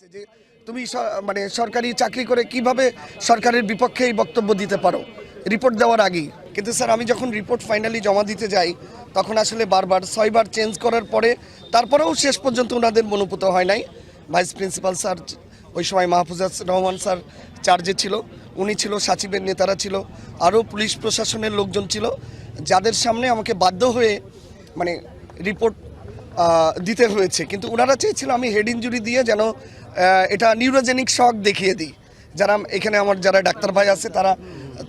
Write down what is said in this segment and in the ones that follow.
যে তুমি মানে সরকারি চাকরি করে কীভাবে সরকারের বিপক্ষে এই বক্তব্য দিতে পারো? রিপোর্ট দেওয়ার আগেই। কিন্তু স্যার, আমি যখন রিপোর্ট ফাইনালি জমা দিতে যাই, তখন আসলে বারবার, ছয়বার চেঞ্জ করার পরে তারপরেও শেষ পর্যন্ত ওনাদের মনোপুত হয় নাই। ভাইস প্রিন্সিপাল স্যার, ওই সময় মাহফুজাজ রহমান স্যার চার্জে ছিল, উনি ছিল, সাচিবের নেতারা ছিল, আরও পুলিশ প্রশাসনের লোকজন ছিল, যাদের সামনে আমাকে বাধ্য হয়ে মানে রিপোর্ট দিতে হয়েছে। কিন্তু ওনারা চেয়েছিল আমি হেড ইঞ্জুরি দিয়ে যেন এটা নিউরোজেনিক শক দেখিয়ে দিই। যারা এখানে আমার যারা ডাক্তার ভাই আছে, তারা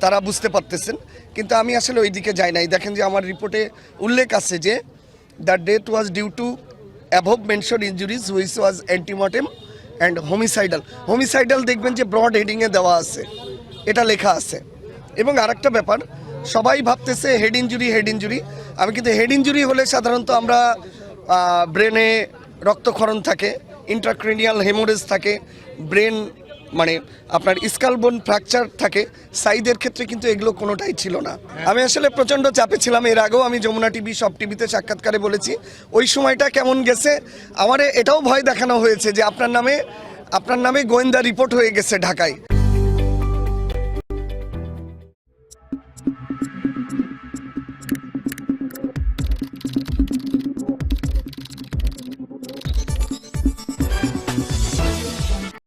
তারা বুঝতে পারতেছেন। কিন্তু আমি আসলে ওই দিকে যাই নাই। দেখেন যে আমার রিপোর্টে উল্লেখ আছে যে the death was due to above mentioned injuries which was antemortem and homicidal homicidal দেখবেন যে ব্রড হেডিংয়ে দেওয়া আছে। এটা লেখা আছে। এবং আরেকটা ব্যাপার, সবাই ভাবতেছে হেড ইঞ্জুরি হেড ইঞ্জুরি আমি কিন্তু হেড ইঞ্জুরি হলে সাধারণত আমরা ব্রেনে রক্তক্ষরণ থাকে ইন্ট্রাক্রেনিয়াল হেমোরেজ থাকে ব্রেন মানে আপনার স্কালবোন ফ্র্যাকচার থাকে সাইদের ক্ষেত্রে কিন্তু এগুলো কোনোটাই ছিল না। আমি আসলে প্রচণ্ড চাপে ছিলাম এর আগেও আমি যমুনা টিভি সব টিভিতে সাক্ষাৎকারে বলেছি। ওই সময়টা কেমন গেছে আমার এটাও ভয় দেখানো হয়েছে যে আপনার নামে আপনার নামে গোয়েন্দা রিপোর্ট হয়ে গেছে ঢাকায়।